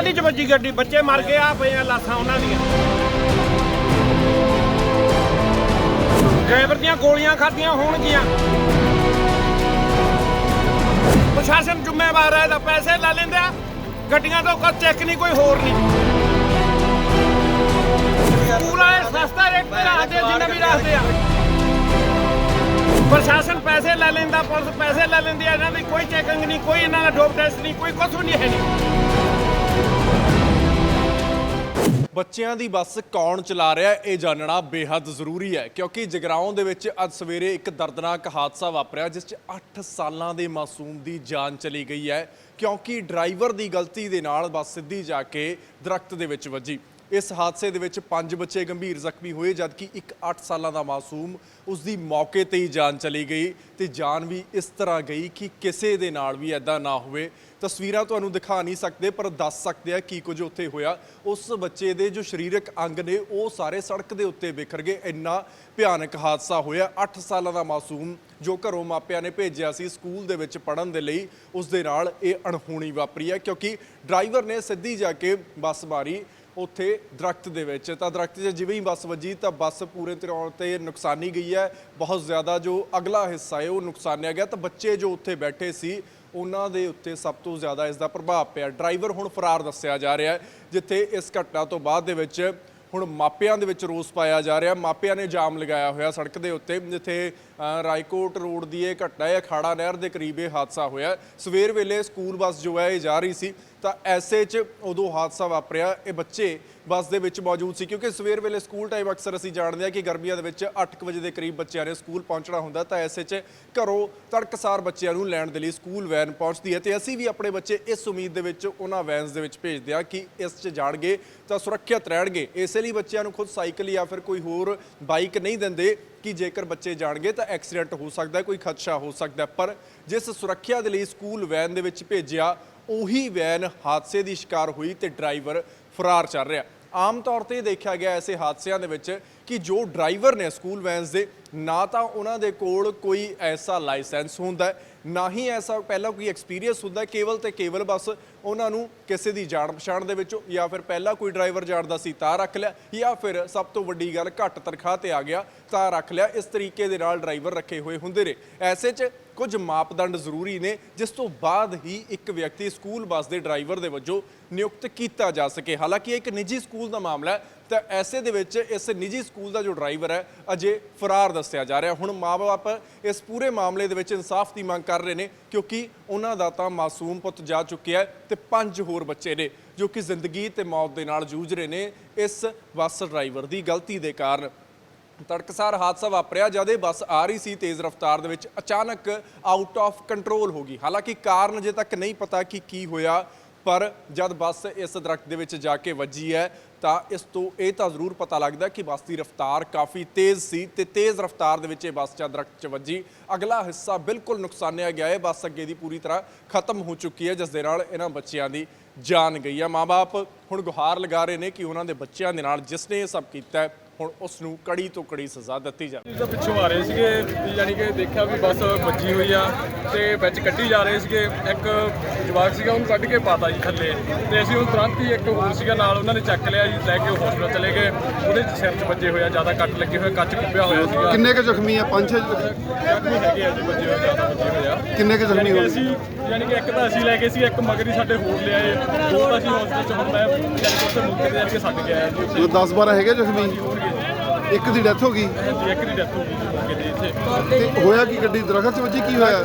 ਟਾਲੀ 'ਚ ਵੱਜੀ ਗੱਡੀ? ਬੱਚੇ ਮਰ ਗਏ ਆ ਪਈਆਂ ਲਾਸਾਂ ਉਹਨਾਂ ਦੀਆਂ। ਡਰਾਈਵਰ ਦੀਆਂ ਗੋਲੀਆਂ ਖਾਧੀਆਂ ਹੋਣਗੀਆਂ। ਪ੍ਰਸ਼ਾਸਨ ਜ਼ਿੰਮੇਵਾਰ ਹੈ, ਇਹਦਾ ਪੈਸੇ ਲੈ ਲੈਂਦੇ ਆ। ਗੱਡੀਆਂ ਤੋਂ ਕੋਈ ਚੈੱਕ ਨਹੀਂ, ਕੋਈ ਹੋਰ ਨਹੀਂ। ਸਕੂਲ ਵਾਲੇ ਸਸਤਾ ਰੇਟ ਤੇ ਰੱਖਦੇ ਜਿੰਨਾ ਵੀ ਰੱਖਦੇ ਆ। ਪ੍ਰਸ਼ਾਸਨ ਪੈਸੇ ਲੈ ਲੈਂਦਾ, ਪੁਲਿਸ ਪੈਸੇ ਲੈ ਲੈਂਦੀ ਆ, ਇਹਨਾਂ ਦੀ ਕੋਈ ਚੈਕਿੰਗ ਨਹੀਂ, ਕੋਈ ਇਹਨਾਂ ਦਾ ਡੋਪ ਟੈਸਟ ਨਹੀਂ, ਕੋਈ ਕੁਝ ਨਹੀਂ ਹੈ ਨਹੀਂ ਬੱਚਿਆਂ ਦੀ ਬੱਸ ਕੌਣ ਚਲਾ ਰਿਹਾ ਹੈ, ਇਹ ਜਾਣਨਾ ਬੇਹੱਦ ਜ਼ਰੂਰੀ ਹੈ ਕਿਉਂਕਿ ਜਗਰਾਉਂ ਦੇ ਵਿੱਚ ਅੱਜ ਸਵੇਰੇ ਇੱਕ ਦਰਦਨਾਕ ਹਾਦਸਾ ਵਾਪਰਿਆ ਜਿਸ 'ਚ 8 ਸਾਲਾਂ ਦੇ ਮਾਸੂਮ ਦੀ ਜਾਨ ਚਲੀ ਗਈ ਹੈ ਕਿਉਂਕਿ ਡਰਾਈਵਰ ਦੀ ਗਲਤੀ ਦੇ ਨਾਲ ਬੱਸ ਸਿੱਧੀ ਜਾ ਕੇ ਦਰਖਤ ਦੇ ਵਿੱਚ ਵੱਜੀ। ਇਸ ਹਾਦਸੇ ਦੇ ਵਿੱਚ ਪੰਜ ਬੱਚੇ ਗੰਭੀਰ ਜ਼ਖਮੀ ਹੋਏ, ਜਦਕਿ ਇੱਕ 8 ਸਾਲਾਂ ਦਾ ਮਾਸੂਮ ਉਸ ਦੀ ਮੌਕੇ ਤੇ ਹੀ ਜਾਨ ਚਲੀ ਗਈ ਤੇ ਜਾਨ ਵੀ ਇਸ ਤਰ੍ਹਾਂ ਗਈ ਕਿ ਕਿਸੇ ਦੇ ਨਾਲ ਵੀ ਐਦਾਂ ਨਾ ਹੋਵੇ। ਤਸਵੀਰਾਂ ਤੁਹਾਨੂੰ ਦਿਖਾ ਨਹੀਂ ਸਕਦੇ, ਪਰ ਦੱਸ ਸਕਦੇ ਆ ਕੀ ਕੁਝ ਉੱਥੇ ਹੋਇਆ। ਉਸ ਬੱਚੇ ਦੇ ਜੋ ਸਰੀਰਕ ਅੰਗ ਨੇ, ਉਹ ਸਾਰੇ ਸੜਕ ਦੇ ਉੱਤੇ ਵਿਖਰ ਗਏ। ਇੰਨਾ ਭਿਆਨਕ ਹਾਦਸਾ ਹੋਇਆ। 8 ਸਾਲਾਂ ਦਾ ਮਾਸੂਮ ਜੋ ਘਰੋਂ ਮਾਪਿਆਂ ਨੇ ਭੇਜਿਆ ਸੀ ਸਕੂਲ ਦੇ ਵਿੱਚ ਪੜਨ ਦੇ ਲਈ ਉਸ ਦੇ ਨਾਲ ਇਹ ਅਣਹੋਣੀ ਵਾਪਰੀ ਹੈ, ਕਿਉਂਕਿ ਡਰਾਈਵਰ ਨੇ ਸਿੱਧੀ ਜਾ ਕੇ ਬੱਸ ਮਾਰੀ। ਉੱਥੇ ਦਰਖਤ ਦੇ ਵਿੱਚ। ਤਾਂ ਦਰਖਤ 'ਚ ਜਿਵੇਂ ਹੀ ਬੱਸ ਵੱਜੀ, ਤਾਂ ਬੱਸ ਪੂਰੇ ਤਰ੍ਹਾਂ ਤੇ ਨੁਕਸਾਨੀ ਗਈ ਹੈ। ਬਹੁਤ ਜ਼ਿਆਦਾ ਜੋ ਅਗਲਾ ਹਿੱਸਾ ਹੈ, ਉਹ ਨੁਕਸਾਨਿਆ ਗਿਆ। ਤਾਂ ਬੱਚੇ ਜੋ ਉੱਥੇ ਬੈਠੇ ਸੀ, ਉਹਨਾਂ ਦੇ ਉੱਤੇ ਸਭ ਤੋਂ ਜ਼ਿਆਦਾ ਇਸ ਦਾ ਪ੍ਰਭਾਵ ਪਿਆ। ਡਰਾਈਵਰ ਹੁਣ ਫਰਾਰ ਦੱਸਿਆ ਜਾ ਰਿਹਾ ਹੈ, ਜਿੱਥੇ ਇਸ ਘਟਨਾ ਤੋਂ ਬਾਅਦ ਦੇ ਵਿੱਚ ਹੁਣ ਮਾਪਿਆਂ ਦੇ ਵਿੱਚ ਰੋਸ ਪਾਇਆ ਜਾ ਰਿਹਾ। ਮਾਪਿਆਂ ਨੇ ਜਾਮ ਲਗਾਇਆ ਹੋਇਆ ਸੜਕ ਦੇ ਉੱਤੇ, ਜਿੱਥੇ ਰਾਏਕੋਟ ਰੋਡ ਦੀ ਇਹ ਘਟਨਾ ਹੈ ਅਖਾੜਾ ਨਹਿਰ ਦੇ ਕਰੀਬ ਇਹ ਹਾਦਸਾ ਹੋਇਆ ਸਵੇਰ ਵੇਲੇ ਸਕੂਲ ਬੱਸ ਜੋ ਹੈ, ਇਹ ਜਾ ਰਹੀ ਸੀ। ਤਾਂ ਐਸੇ 'ਚ ਉਦੋਂ ਹਾਦਸਾ ਵਾਪਰਿਆ। ਇਹ ਬੱਚੇ ਬੱਸ ਦੇ ਵਿੱਚ ਮੌਜੂਦ ਸੀ ਕਿਉਂਕਿ ਸਵੇਰ ਵੇਲੇ ਸਕੂਲ ਟਾਈਮ ਅਕਸਰ ਅਸੀਂ ਜਾਣਦੇ ਹਾਂ ਕਿ ਗਰਮੀਆਂ ਦੇ ਵਿੱਚ 8 ਵਜੇ ਦੇ ਕਰੀਬ ਬੱਚਿਆਂ ਨੇ ਸਕੂਲ ਪਹੁੰਚਣਾ ਹੁੰਦਾ ਤਾਂ ਐਸੇ 'ਚ ਘਰੋਂ ਤੜਕਸਾਰ ਬੱਚਿਆਂ ਨੂੰ ਲੈਣ ਦੇ ਲਈ ਸਕੂਲ ਵੈਨ ਪਹੁੰਚਦੀ ਹੈ ਤੇ ਅਸੀਂ ਵੀ ਆਪਣੇ ਬੱਚੇ ਇਸ ਉਮੀਦ ਦੇ ਵਿੱਚ ਉਹਨਾਂ ਵੈਨਸ ਦੇ ਵਿੱਚ ਭੇਜਦੇ ਹਾਂ ਕਿ ਇਸ 'ਚ ਜਾਣਗੇ ਤਾਂ ਸੁਰੱਖਿਅਤ ਰਹਿਣਗੇ। ਇਸੇ ਲਈ ਬੱਚਿਆਂ ਨੂੰ ਖੁਦ ਸਾਈਕਲ ਜਾਂ ਫਿਰ ਕੋਈ ਹੋਰ ਬਾਈਕ ਨਹੀਂ ਦਿੰਦੇ ਕਿ ਜੇਕਰ ਬੱਚੇ ਜਾਣਗੇ ਤਾਂ ਐਕਸੀਡੈਂਟ ਹੋ ਸਕਦਾ ਕੋਈ ਖਦਸ਼ਾ ਹੋ ਸਕਦਾ ਪਰ ਜਿਸ ਸੁਰੱਖਿਆ ਦੇ ਲਈ ਸਕੂਲ ਵੈਨ ਦੇ ਵਿੱਚ ਭੇਜਿਆ ਉਹੀ ਵੈਨ ਹਾਦਸੇ ਦੀ ਸ਼ਿਕਾਰ ਹੋਈ ਤੇ ਡਰਾਈਵਰ ਫਰਾਰ ਚੱਲ ਰਿਹਾ। ਆਮ ਤੌਰ ਤੇ ਦੇਖਿਆ ਗਿਆ ਐਸੇ ਹਾਦਸਿਆਂ ਦੇ ਵਿੱਚ ਕਿ ਜੋ ਡਰਾਈਵਰ ਨੇ ਸਕੂਲ ਵੈਨਸ ਦੇ ਨਾ ਤਾਂ ਉਹਨਾਂ ਦੇ ਕੋਲ ਕੋਈ ਐਸਾ ਲਾਇਸੈਂਸ ਹੁੰਦਾ ਹੈ, ਨਾ ਹੀ ਐਸਾ ਪਹਿਲਾਂ ਕੋਈ ਐਕਸਪੀਰੀਅੰਸ ਹੁੰਦਾ ਕੇਵਲ ਤੇ ਕੇਵਲ ਬਸ ਉਹਨਾਂ ਨੂੰ ਕਿਸੇ ਦੀ ਜਾਣ ਪਛਾਣ ਦੇ ਵਿੱਚੋਂ ਜਾਂ ਫਿਰ ਪਹਿਲਾਂ ਕੋਈ ਡਰਾਈਵਰ ਜਾਣਦਾ ਸੀ ਤਾਂ ਰੱਖ ਲਿਆ ਜਾਂ ਫਿਰ ਸਭ ਤੋਂ ਵੱਡੀ ਗੱਲ ਘੱਟ ਤਨਖਾਹ ਤੇ ਆ ਗਿਆ ਤਾਂ ਰੱਖ ਲਿਆ। ਇਸ ਤਰੀਕੇ ਦੇ ਨਾਲ ਡਰਾਈਵਰ ਰੱਖੇ ਹੋਏ ਹੁੰਦੇ ਨੇ। ਐਸੇ 'ਚ ਕੁਝ ਮਾਪਦੰਡ ਜ਼ਰੂਰੀ ਨੇ, ਜਿਸ ਤੋਂ ਬਾਅਦ ਹੀ ਇੱਕ ਵਿਅਕਤੀ ਸਕੂਲ ਬੱਸ ਦੇ ਡਰਾਈਵਰ ਦੇ ਵਜੋਂ ਨਿਯੁਕਤ ਕੀਤਾ ਜਾ ਸਕੇ। ਹਾਲਾਂਕਿ ਇੱਕ ਨਿੱਜੀ ਸਕੂਲ ਦਾ ਮਾਮਲਾ ਹੈ, ਤਾਂ ਐਸੇ ਦੇ ਵਿੱਚ ਇਸ ਨਿੱਜੀ ਸਕੂਲ ਦਾ ਜੋ ਡਰਾਈਵਰ ਹੈ, ਅਜੇ ਫਰਾਰ ਦੱਸਿਆ ਜਾ ਰਿਹਾ। ਹੁਣ ਮਾਪੇ ਇਸ ਪੂਰੇ ਮਾਮਲੇ ਦੇ ਵਿੱਚ ਇਨਸਾਫ ਦੀ ਮੰਗ ਕਰ ਰਹੇ ਨੇ, ਕਿਉਂਕਿ ਉਹਨਾਂ ਦਾ ਤਾਂ ਮਾਸੂਮ ਪੁੱਤ ਜਾ ਚੁੱਕਿਆ ਹੈ ਤੇ ਪੰਜ ਹੋਰ ਬੱਚੇ ਨੇ, ਜੋ ਕਿ ਜ਼ਿੰਦਗੀ ਤੇ ਮੌਤ ਦੇ ਨਾਲ ਜੂਝ ਰਹੇ ਨੇ ਇਸ ਬੱਸ ਡਰਾਈਵਰ ਦੀ ਗਲਤੀ ਦੇ ਕਾਰਨ। ਤੜਕਸਾਰ ਹਾਦਸਾ ਵਾਪਰਿਆ ਜਦ ਇਹ ਬੱਸ ਆ ਰਹੀ ਸੀ ਤੇਜ਼ ਰਫ਼ਤਾਰ ਦੇ ਵਿੱਚ ਅਚਾਨਕ ਆਊਟ ਆਫ ਕੰਟਰੋਲ ਹੋ ਗਈ। ਹਾਲਾਂਕਿ ਕਾਰਨ ਅਜੇ ਤੱਕ ਨਹੀਂ ਪਤਾ ਕਿ ਕੀ ਹੋਇਆ ਪਰ ਜਦ ਬੱਸ ਇਸ ਦਰਖਤ ਦੇ ਵਿੱਚ ਜਾ ਕੇ ਵੱਜੀ ਹੈ ਤਾਂ ਇਸ ਤੋਂ ਇਹ ਤਾਂ ਜ਼ਰੂਰ ਪਤਾ ਲੱਗਦਾ ਕਿ ਬੱਸ ਦੀ ਰਫ਼ਤਾਰ ਕਾਫੀ ਤੇਜ਼ ਸੀ ਤੇ ਤੇਜ਼ ਰਫ਼ਤਾਰ ਦੇ ਵਿੱਚ ਇਹ ਬੱਸ ਜਾਂ ਦਰਖਤ 'ਚ ਵੱਜੀ ਅਗਲਾ ਹਿੱਸਾ ਬਿਲਕੁਲ ਨੁਕਸਾਨਿਆ ਗਿਆ। ਹੈ ਬੱਸ ਅੱਗੇ ਦੀ ਪੂਰੀ ਤਰ੍ਹਾਂ ਖਤਮ ਹੋ ਚੁੱਕੀ ਹੈ ਜਿਸ ਦੇ ਨਾਲ ਇਹਨਾਂ ਬੱਚਿਆਂ ਦੀ ਜਾਨ ਗਈ ਹੈ। ਮਾਪੇ ਹੁਣ ਗੁਹਾਰ ਲਗਾ ਰਹੇ ਨੇ ਕਿ ਉਹਨਾਂ ਦੇ ਬੱਚਿਆਂ ਦੇ ਨਾਲ ਜਿਸ ਨੇ ਇਹ ਸਭ ਕੀਤਾ ਹੈ, ਹੁਣ ਉਸ ਨੂੰ ਕੜੀ ਤੋਂ ਕੜੀ ਸਜ਼ਾ ਦਿੱਤੀ ਜਾਵੇ। ਤੋਂ ਪਿੱਛੋਂ ਆ ਰਹੇ ਸੀਗੇ ਯਾਨੀ ਕਿ ਦੇਖਿਆ ਵੀ ਬੱਸ ਵੱਜੀ ਹੋਈ ਆ ਤੇ ਵਿੱਚ ਕੱਢੀ ਜਾ ਰਹੇ ਸੀਗੇ। ਇੱਕ ਜਵਾਕ ਸੀਗਾ ਉਹਨੂੰ ਕੱਢ ਕੇ ਪਾਤਾ ਜੀ ਥੱਲੇ ਤੇ ਅਸੀਂ ਉਹ ਤੁਰੰਤ ਹੀ ਇੱਕ ਹੋਰ ਸੀਗਾ ਨਾਲ ਉਹਨਾਂ ਨੇ ਚੱਕ ਲਿਆ ਜੀ ਲੈ ਕੇ ਹਸਪਤਾਲ ਚਲੇ ਗਏ। ਉਹਦੇ ਸਿਰ 'ਚ ਵੱਜੇ ਹੋਇਆ ਜ਼ਿਆਦਾ ਕੱਟ ਲੱਗੇ ਹੋਏ ਕੱਚ ਕੁੱਪਿਆ ਹੋਇਆ ਸੀਗਾ। ਕਿੰਨੇ ਕੁ ਜ਼ਖਮੀ ਆ? ਪੰਜ ਛੇ ਜ਼ਖਮੀ? ਹੈਗੇ ਆ ਜੀ ਵੱਜੇ ਹੋਏ ਜ਼ਿਆਦਾ ਵੱਜੇ ਹੋਏ ਆ। ਕਿੰਨੇ ਕੁ ਜ਼ਖਮੀ ਯਾਨੀ ਕਿ ਹੋਏ? ਅਸੀਂ ਯਾਨੀ ਕਿ ਇੱਕ ਤਾਂ ਅਸੀਂ ਲੈ ਗਏ ਸੀ ਇੱਕ ਮਗਰੀ ਸਾਡੇ ਹੋਰ ਲਿਆਏ। ਦੋ ਤਾਂ ਅਸੀਂ ਹਸਪਤਾਲ 'ਚ ਹੁਣ ਮੈਂ ਯਾਨੀ ਕਿ ਉੱਥੇ ਮੌਕੇ ਕੇ ਛੱਡ ਕੇ ਆਇਆ ਜੀ। ਜੋ 10 12 ਹੈਗੇ ਜ਼ਖਮੀ? ਇੱਕ ਦੀ ਡੈਥ ਹੋ ਗਈ? ਇੱਕ ਦੀ ਡੈਥ ਹੋ ਗਈ ਜੀ ਮੌਕੇ ਤੇ ਇੱਥੇ। ਤੇ ਹੋਇਆ ਕੀ ਗੱਡੀ ਦਰਖਤ 'ਚ ਵੱਜੀ ਕੀ ਹੋਇਆ?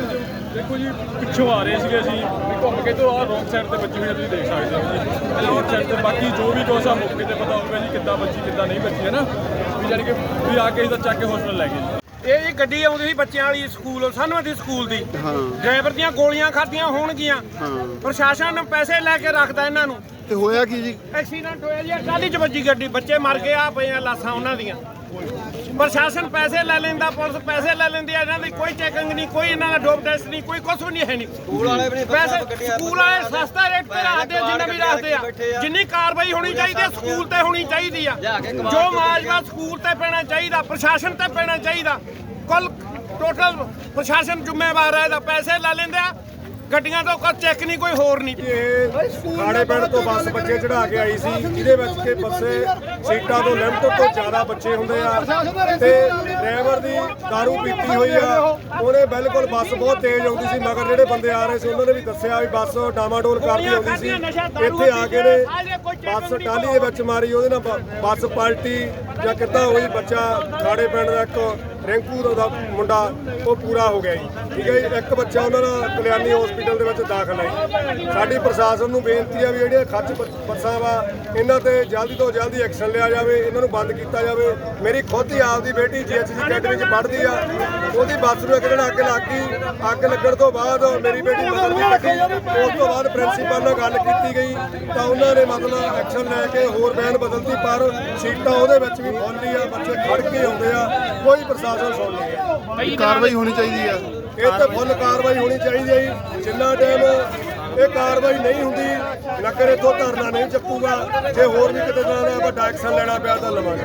ਦੇਖੋ ਜੀ ਪਿੱਛੋਂ ਆ ਰਹੇ ਸੀਗੇ ਅਸੀਂ। ਵੀ ਘੁੰਮ ਕੇ ਤੋਂ ਆ ਰੋਂਗ ਸਾਈਡ ਤੇ ਬੱਜੀ ਹੋਈ ਆ, ਤੁਸੀਂ ਦੇਖ ਸਕਦੇ ਹੋ ਜੀ। ਰੋਂਗ ਸਾਈਡ ਤੇ ਬਾਕੀ ਜੋ ਵੀ ਕੁਛ ਆ ਮੌਕੇ ਤੇ ਪਤਾ ਹੋਊਗਾ ਜੀ ਕਿੱਦਾਂ ਬੱਜੀ ਕਿੱਦਾਂ ਨਹੀਂ ਬੱਜੀ ਹੈ ਨਾ? ਵੀ ਜਾਣੀ ਕਿ ਵੀ ਆ ਕੇ ਇਹਦਾ ਚੱਕ ਕੇ ਹਸਪਤਾਲ ਲੈ ਗਏ ਜੀ। ਇਹ ਜੀ ਗੱਡੀ ਆਉਂਦੀ ਸੀ ਬੱਚਿਆਂ ਵਾਲੀ ਸਕੂਲ ਸਾਨੂੰ ਦੀ ਸਕੂਲ ਦੀ। ਹਾਂ। ਡਰਾਈਵਰ ਦੀਆਂ ਗੋਲੀਆਂ ਖਾਧੀਆਂ ਹੋਣਗੀਆਂ। ਹਾਂ। ਪ੍ਰਸ਼ਾਸਨ ਪੈਸੇ ਲੈ ਕੇ ਰੱਖਦਾ ਇਹਨਾਂ ਨੂੰ। ਤੇ ਹੋਇਆ ਕੀ ਜੀ? ਐਕਸੀਡੈਂਟ ਹੋਇਆ ਜੀ ਟਾਲੀ 'ਚ ਵੱਜੀ ਗੱਡੀ ਬੱਚੇ ਮਰ ਗਏ ਆ ਪਈਆਂ ਲਾਸਾਂ ਉਹਨਾਂ ਦੀਆਂ। ਪ੍ਰਸ਼ਾਸਨ ਪੈਸੇ ਲੈ ਲੈਂਦਾ ਪੁਲਿਸ ਪੈਸੇ ਲੈ ਲੈਂਦੀ ਆ ਇਹਨਾਂ ਦੀ ਕੋਈ ਚੈਕਿੰਗ ਨਹੀਂ ਕੋਈ ਇਹਨਾਂ ਦਾ ਡੋਪ ਟੈਸਟ ਨਹੀਂ ਕੋਈ ਕੁਝ ਨਹੀਂ ਹੈ ਨਹੀਂ। ਸਕੂਲ ਵਾਲੇ ਵੀ ਪੈਸੇ ਸਕੂਲ ਵਾਲੇ ਸਸਤਾ ਰੇਟ ਤੇ ਰੱਖਦੇ ਆ ਜਿੰਨਾ ਵੀ ਰੱਖਦੇ ਆ। ਜਿੰਨੀ ਕਾਰਵਾਈ ਹੋਣੀ ਚਾਹੀਦੀ ਹੈ ਸਕੂਲ ਤੇ ਹੋਣੀ ਚਾਹੀਦੀ ਆ। ਜੋ ਮਾਜਵਾ ਸਕੂਲ ਤੇ ਪੈਣਾ ਚਾਹੀਦਾ ਪ੍ਰਸ਼ਾਸਨ ਤੇ ਪੈਣਾ ਚਾਹੀਦਾ। ਕੁੱਲ ਟੋਟਲ ਪ੍ਰਸ਼ਾਸਨ ਜ਼ਿੰਮੇਵਾਰ ਹੈ ਇਹਦਾ ਪੈਸੇ ਲੈ ਲੈਂਦੇ ਆ। ਗੱਡੀਆਂ ਤੋਂ ਕੋਈ ਚੈੱਕ ਨਹੀਂ, ਕੋਈ ਹੋਰ ਨਹੀਂ। ਖਾੜੇ ਪਿੰਡ ਤੋਂ ਬੱਸ ਬੱਚੇ ਚੜਾ ਕੇ ਆਈ ਸੀ, ਜਿਹਦੇ ਵਿੱਚ ਕਿ ਬੱਸੇ ਸੀਟਾਂ ਤੋਂ ਲਿਮਟ ਤੋਂ ਜ਼ਿਆਦਾ ਬੱਚੇ ਹੁੰਦੇ ਆ ਤੇ ਡਰਾਈਵਰ ਦੀ दारू ਪੀਤੀ ਹੋਈ ਆ। ਉਹਨੇ ਬਿਲਕੁਲ ਬੱਸ ਬਹੁਤ ਤੇਜ਼ ਆਉਂਦੀ ਸੀ, ਮਗਰ ਜਿਹੜੇ ਬੰਦੇ ਆ ਰਹੇ ਸੀ, ਉਹਨਾਂ ਨੇ ਵੀ ਦੱਸਿਆ ਵੀ ਬੱਸ ਡਾਮਾਡੋਲ ਕਰਦੀ ਆਉਂਦੀ ਸੀ। ਇੱਥੇ ਆ ਕੇ ਨੇ ਬੱਸ ਟਾਲੀ ਦੇ ਵਿੱਚ ਮਾਰੀ, ਉਹਦੇ ਨਾਲ ਬੱਸ ਪਲਟੀ ਜਾਂ ਕਿੱਦਾਂ ਹੋਈ, ਬੱਚਾ ਖਾੜੇ ਪਿੰਡ ਦਾ ਇੱਕ ਰਿੰਕੂ ਦਾ- ਮੁੰਡਾ, ਉਹ ਪੂਰਾ ਹੋ ਗਿਆ ਜੀ। ਠੀਕ ਹੈ ਜੀ? ਇੱਕ ਬੱਚਾ ਉਹਨਾਂ ਦਾ ਕਲਿਆਣੀ ਹਸਪੀਟਲ ਦੇ ਵਿੱਚ ਦਾਖਲ ਹੈ ਸਾਡੀ ਪ੍ਰਸ਼ਾਸਨ ਨੂੰ ਬੇਨਤੀ ਆ ਵੀ ਜਿਹੜੀਆਂ ਖੱਚ ਬ- ਬੱਸਾਂ ਵਾ, ਇਹਨਾਂ ਤੇ ਜਲਦੀ ਤੋਂ ਜਲਦੀ ਐਕਸ਼ਨ ਲਿਆ ਜਾਵੇ, ਇਹਨਾਂ ਨੂੰ ਬੰਦ ਕੀਤਾ ਜਾਵੇ। ਮੇਰੀ ਖੁਦ ਹੀ ਆਪਦੀ ਬੇਟੀ ਜੀਐਚਸੀ ਅਕੈਡਮੀ 'ਚ ਪੜ੍ਹਦੀ ਆ। ਉਹਦੀ ਬੱਸ ਨੂੰ ਇੱਕ ਦਿਨ ਅੱਗ ਲੱਗ। ਗਈ ਅੱਗ ਲੱਗਣ ਤੋਂ ਬਾਅਦ ਮੇਰੀ ਬੇਟੀ ਬਦਲਦੀ ਲੱਗੀ ਉਸ ਤੋਂ ਬਾਅਦ ਪ੍ਰਿੰਸੀਪਲ ਨਾਲ ਗੱਲ ਕੀਤੀ ਗਈ। ਤਾਂ ਉਹਨਾਂ ਨੇ ਮਤਲਬ ਐਕਸ਼ਨ ਲੈ ਕੇ ਹੋਰ ਬੈਨ ਬਦਲਤੀ, ਪਰ ਸੀਟਾਂ ਉਹਦੇ ਵਿੱਚ ਵੀ ਫੁੱਲ ਆ। ਬੱਚੇ ਖੜ ਕੇ ਆਉਂਦੇ ਆ। ਕੋਈ ਪ੍ਰਸ਼ਾਸਨ ਸੁਣ ਕਾਰਵਾਈ ਹੋਣੀ ਚਾਹੀਦੀ ਆ। ਇਹ ਤੇ ਫੁੱਲ ਕਾਰਵਾਈ ਹੋਣੀ ਚਾਹੀਦੀ ਹੈ ਜਿੰਨਾ ਟਾਈਮ ਇਹ ਕਾਰਵਾਈ ਨਹੀਂ ਹੁੰਦੀ ਨਗਰ ਇੱਥੋਂ ਧਰਨਾ ਨਹੀਂ ਚੱਕੂਗਾ ਜੇ ਹੋਰ ਵੀ ਕਿਤੇ ਦਾ ਵੱਡਾ ਐਕਸ਼ਨ ਲੈਣਾ ਪਿਆ ਤਾਂ ਲਵਾਂਗੇ।